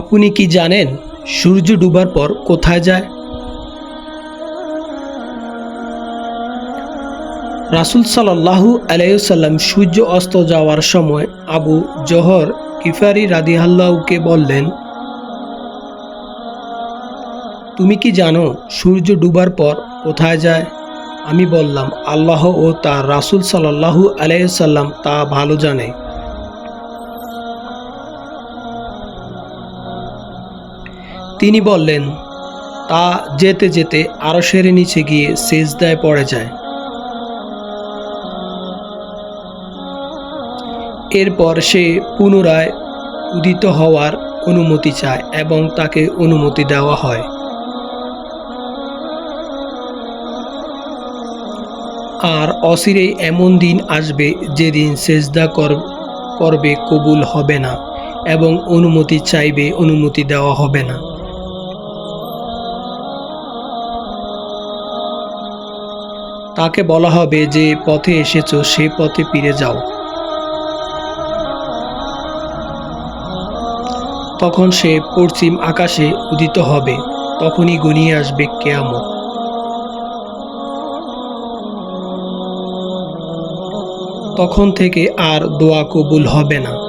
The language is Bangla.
আপনি কি জানেন সূর্য ডুবার পর কোথায় যায়? রাসুল সাল্লাহু আলাইসাল্লাম সূর্য অস্ত যাওয়ার সময় আবু জহর কিফারি রাদিহাল্লাহকে বললেন, তুমি কি জানো সূর্য ডুবার পর কোথায় যায়? আমি বললাম, আল্লাহ ও তার রাসুল সাল্লাহু আলাইসাল্লাম তা ভালো জানে। তিনি বললেন, তা যেতে যেতে আরও সেরে নিচে গিয়ে সেজদায় পড়ে যায়। এরপর সে পুনরায় উদিত হওয়ার অনুমতি চায় এবং তাকে অনুমতি দেওয়া হয়। আর অচিরেই এমন দিন আসবে যেদিন সেজদা কর- করবে কবুল হবে না এবং অনুমতি চাইবে, অনুমতি দেওয়া হবে না। তাকে বলা হবে যে পথে এসেছ, সে পথে ফিরে যাও। তখন সে পশ্চিম আকাশে উদিত হবে, তখনই গনিয়ে আসবে কেয়ামত। তখন থেকে আর দোয়া কবুল হবে না।